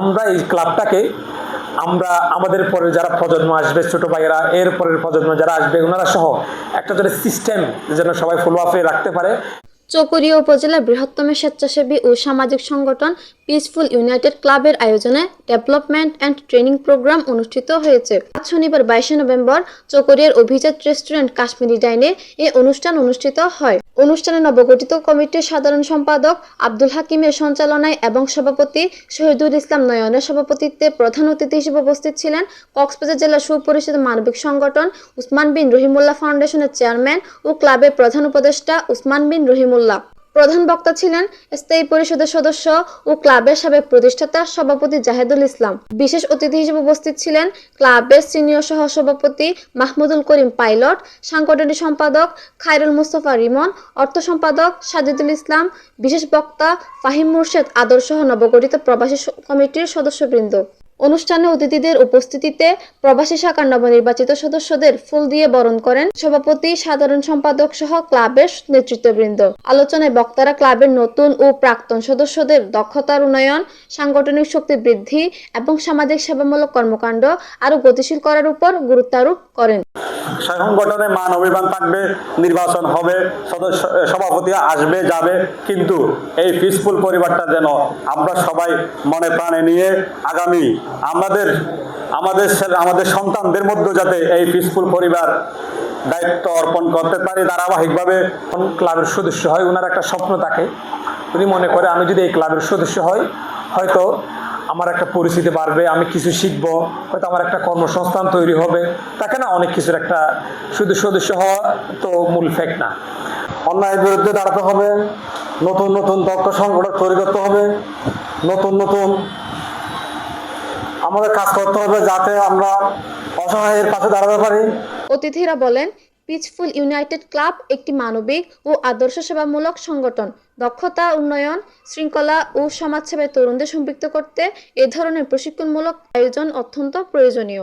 আমরা এই ক্লাবটাকে আমরা আমাদের পরে যারা প্রজন্ম আসবে, ছোট ভাইয়েরা, এর পরের প্রজন্ম যারা আসবে, ওনারা সহ একটা যেন সিস্টেম যেন সবাই ফলো আপে রাখতে পারে। চকরিয়া উপজেলার বৃহত্তম স্বেচ্ছাসেবী ও সামাজিক সংগঠন পিসফুল ইউনাইটেড ক্লাবের আয়োজনে ডেভেলপমেন্ট অ্যান্ড ট্রেনিং প্রোগ্রাম অনুষ্ঠিত হয়েছে। আজ শনিবার বাইশে নভেম্বর চকরিয়ার অভিজাত রেস্টুরেন্ট কাশ্মীরি ডাইনে এই অনুষ্ঠান অনুষ্ঠিত হয়। অনুষ্ঠানে নবগঠিত কমিটির সাধারণ সম্পাদক আব্দুল হাকিমের সঞ্চালনায় এবং সভাপতি শহীদুল ইসলাম নয়নের সভাপতিত্বে প্রধান অতিথি হিসেবে উপস্থিত ছিলেন কক্সবাজার জেলা সুপরিচিত মানবিক সংগঠন উসমান বিন রহিমুল্লাহ ফাউন্ডেশনের চেয়ারম্যান ও ক্লাবের প্রধান উপদেষ্টা উসমান বিন রহিমুল্লাহ। প্রধান বক্তা ছিলেন স্থায়ী পরিষদের সদস্য ও ক্লাবের সাবেক প্রতিষ্ঠাতা সভাপতি জাহেদুল ইসলাম। বিশেষ অতিথি হিসেবে উপস্থিত ছিলেন ক্লাবের সিনিয়র সহ সভাপতি মাহমুদুল করিম পাইলট, সাংগঠনিক সম্পাদক খায়রুল মুস্তফা রিমন, অর্থ সম্পাদক সাজিদুল ইসলাম, বিশেষ বক্তা ফাহিম মুর্শেদ আদর্শ নবগঠিত প্রবাসী কমিটির সদস্যবৃন্দ। অনুষ্ঠানে অতিথিদের উপস্থিতিতে প্রবাসী শাখার নবনির্বাচিত সদস্যদের ফুল দিয়ে বরণ করেন সভাপতি, সাধারণ সম্পাদক সহ ক্লাবের নেতৃত্ববৃন্দ। আলোচনায় বক্তারা ক্লাবের নতুন ও প্রাক্তন সদস্যদের দক্ষতার উন্নয়ন, সাংগঠনিক শক্তি বৃদ্ধি এবং সামাজিক সেবামূলক কর্মকাণ্ড আরও গতিশীল করার উপর গুরুত্ব আরোপ করেন সংগঠনে মান অভিমান থাকবে, নির্বাচন হবে, সদস্য সভাপতি আসবে, যাবে, কিন্তু এই পিসফুল পরিবারটা যেন আমরা সবাই মনে প্রাণে নিয়ে আগামী আমাদের আমাদের আমাদের সন্তানদের মধ্যে যাতে এই পিসফুল পরিবার দায়িত্ব অর্পণ করতে পারি, ধারাবাহিকভাবে ক্লাবের সদস্য হয় ওনার একটা স্বপ্ন থাকে। উনি মনে করে, আমি যদি এই ক্লাবের সদস্য হই, হয়তো আমার একটা পরিচিতি বাড়বে, আমি কিছু শিখব, হয়তো আমার একটা কর্মসংস্থান তৈরি হবে। তাকে না অনেক কিছুর একটা শুধু সদস্য হওয়া তো মূল ফ্যাক্ট না। অন্যায়ের বিরুদ্ধে দাঁড়াতে হবে, নতুন নতুন দক্ষ সংগঠন তৈরি করতে হবে, নতুন নতুন আমাদের কাজ করতে হবে যাতে আমরা অসহায়ের পাশে দাঁড়াতে পারি। অতিথিরা বলেন পিচফুল ইউনাইটেড ক্লাব একটি মানবিক ও আদর্শ সেবামূলক সংগঠন। দক্ষতা, উন্নয়ন, শৃঙ্খলা ও সমাজসেবায় তরুণদের সম্পৃক্ত করতে এ ধরনের প্রশিক্ষণমূলক আয়োজন অত্যন্ত প্রয়োজনীয়।